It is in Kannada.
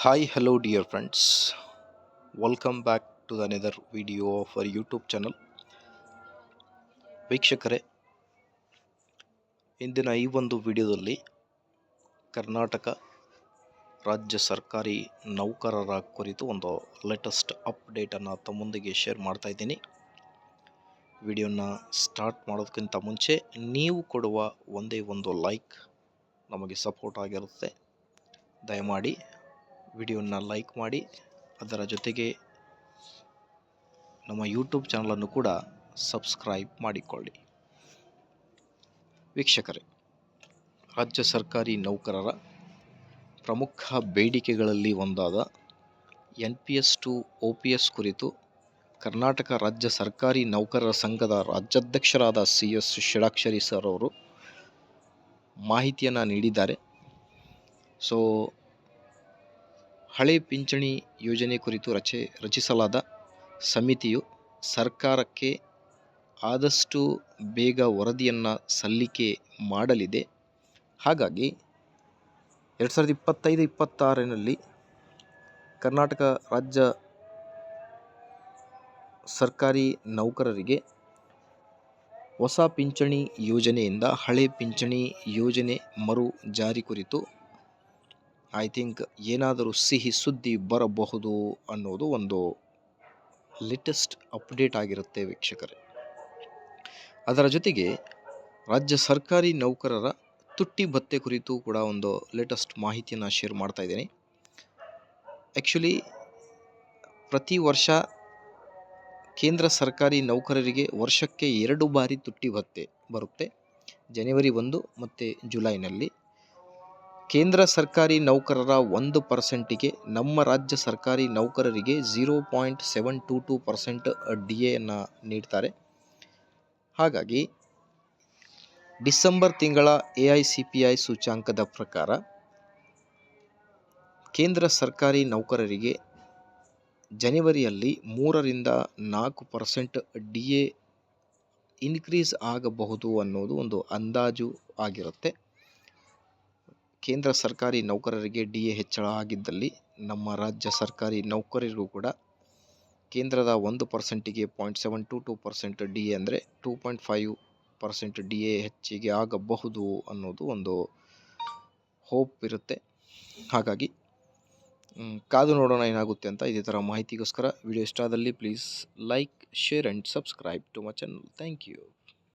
Hi, hello, dear friends. Welcome back to the video of our YouTube channel. ವೀಕ್ಷಕರೇ ಇಂದಿನ ಈ ಒಂದು ವಿಡಿಯೋದಲ್ಲಿ ಕರ್ನಾಟಕ ರಾಜ್ಯ ಸರ್ಕಾರಿ ನೌಕರರ ಕುರಿತು ಒಂದು ಲೇಟೆಸ್ಟ್ ಅಪ್ಡೇಟನ್ನು ತಮ್ಮೊಂದಿಗೆ ಶೇರ್ ಮಾಡ್ತಾ ಇದ್ದೀನಿ ವಿಡಿಯೋನ ಸ್ಟಾರ್ಟ್ ಮಾಡೋದಕ್ಕಿಂತ ಮುಂಚೆ ನೀವು ಕೊಡುವ ಒಂದೇ ಒಂದು ಲೈಕ್ ನಮಗೆ ಸಪೋರ್ಟ್ ಆಗಿರುತ್ತೆ ದಯಮಾಡಿ ವಿಡಿಯೋನ ಲೈಕ್ ಮಾಡಿ, ಅದರ ಜೊತೆಗೆ ನಮ್ಮ ಯೂಟ್ಯೂಬ್ ಚಾನಲನ್ನು ಕೂಡ ಸಬ್ಸ್ಕ್ರೈಬ್ ಮಾಡಿಕೊಳ್ಳಿ. ವೀಕ್ಷಕರೇ, ರಾಜ್ಯ ಸರ್ಕಾರಿ ನೌಕರರ ಪ್ರಮುಖ ಬೇಡಿಕೆಗಳಲ್ಲಿ ಒಂದಾದ N P S to O P S ಕುರಿತು ಕರ್ನಾಟಕ ರಾಜ್ಯ ಸರ್ಕಾರಿ ನೌಕರರ ಸಂಘದ ರಾಜ್ಯಾಧ್ಯಕ್ಷರಾದ ಸಿ ಎಸ್ ಷಡಾಕ್ಷರಿ ಸರ್ ಅವರು ಮಾಹಿತಿಯನ್ನು ನೀಡಿದ್ದಾರೆ. ಸೊ ಹಳೆ ಪಿಂಚಣಿ ಯೋಜನೆ ಕುರಿತು ರಚೆ, ರಚಿಸಲಾದ ಸಮಿತಿಯು ಸರ್ಕಾರಕ್ಕೆ ಆದಷ್ಟು ಬೇಗ ವರದಿಯನ್ನು ಸಲ್ಲಿಕೆ ಮಾಡಲಿದೆ. ಹಾಗಾಗಿ ಎರಡು ಸಾವಿರದ ಇಪ್ಪತ್ತೈದು, ಇಪ್ಪತ್ತಾರರಲ್ಲಿ ಕರ್ನಾಟಕ ರಾಜ್ಯ ಸರ್ಕಾರಿ ನೌಕರರಿಗೆ ಹೊಸ ಪಿಂಚಣಿ ಯೋಜನೆಯಿಂದ ಹಳೆ ಪಿಂಚಣಿ ಯೋಜನೆ ಮರು ಜಾರಿ ಕುರಿತು ಐ ಥಿಂಕ್ ಏನಾದರೂ ಸಿಹಿ ಸುದ್ದಿ ಬರಬಹುದು ಅನ್ನೋದು ಒಂದು ಲೇಟೆಸ್ಟ್ ಅಪ್ಡೇಟ್ ಆಗಿರುತ್ತೆ ವೀಕ್ಷಕರೇ. ಅದರ ಜೊತೆಗೆ ರಾಜ್ಯ ಸರ್ಕಾರಿ ನೌಕರರ ತುಟ್ಟಿ ಭತ್ತೆ ಕುರಿತು ಕೂಡ ಒಂದು ಲೇಟೆಸ್ಟ್ ಮಾಹಿತಿಯನ್ನು ಶೇರ್ ಮಾಡ್ತಾ ಇದ್ದೀನಿ. ಆ್ಯಕ್ಚುಲಿ ಪ್ರತಿ ವರ್ಷ ಕೇಂದ್ರ ಸರ್ಕಾರಿ ನೌಕರರಿಗೆ ವರ್ಷಕ್ಕೆ ಎರಡು ಬಾರಿ ತುಟ್ಟಿ ಭತ್ತೆ ಬರುತ್ತೆ. ಜನವರಿ ಒಂದು ಮತ್ತು ಜುಲೈನಲ್ಲಿ ಕೇಂದ್ರ ಸರ್ಕಾರಿ ನೌಕರರ ಒಂದು ಪರ್ಸೆಂಟಿಗೆ ನಮ್ಮ ರಾಜ್ಯ ಸರ್ಕಾರಿ ನೌಕರರಿಗೆ zero point seven two two percent D ಎಯನ್ನು ನೀಡ್ತಾರೆ. ಹಾಗಾಗಿ ಡಿಸೆಂಬರ್ ತಿಂಗಳ A I C P I ಸೂಚ್ಯಾಂಕದ ಪ್ರಕಾರ ಕೇಂದ್ರ ಸರ್ಕಾರಿ ನೌಕರರಿಗೆ ಜನವರಿಯಲ್ಲಿ ಮೂರರಿಂದ ನಾಲ್ಕು ಪರ್ಸೆಂಟ್ ಡಿ ಎ ಇನ್ಕ್ರೀಸ್ ಆಗಬಹುದು ಅನ್ನೋದು ಒಂದು ಅಂದಾಜು ಆಗಿರುತ್ತೆ. ಕೇಂದ್ರ ಸರ್ಕಾರಿ ನೌಕರರಿಗೆ ಡಿ ಎ ಹೆಚ್ಚಳ ಆಗಿದ್ದಲ್ಲಿ ನಮ್ಮ ರಾಜ್ಯ ಸರ್ಕಾರಿ ನೌಕರರಿಗೂ ಕೂಡ ಕೇಂದ್ರದ ಒಂದು ಪರ್ಸೆಂಟಿಗೆ point seven two two percent D A ಅಂದರೆ two point five percent D A ಹೆಚ್ಚಿಗೆ ಆಗಬಹುದು ಅನ್ನೋದು ಒಂದು ಹೋಪ್ ಇರುತ್ತೆ. ಹಾಗಾಗಿ ಕಾದು ನೋಡೋಣ ಏನಾಗುತ್ತೆ ಅಂತ ಇದೇ ಥರ ಮಾಹಿತಿಗೋಸ್ಕರ. ವಿಡಿಯೋ ಇಷ್ಟ ಆದಲ್ಲಿ please like share and subscribe to my channel thank you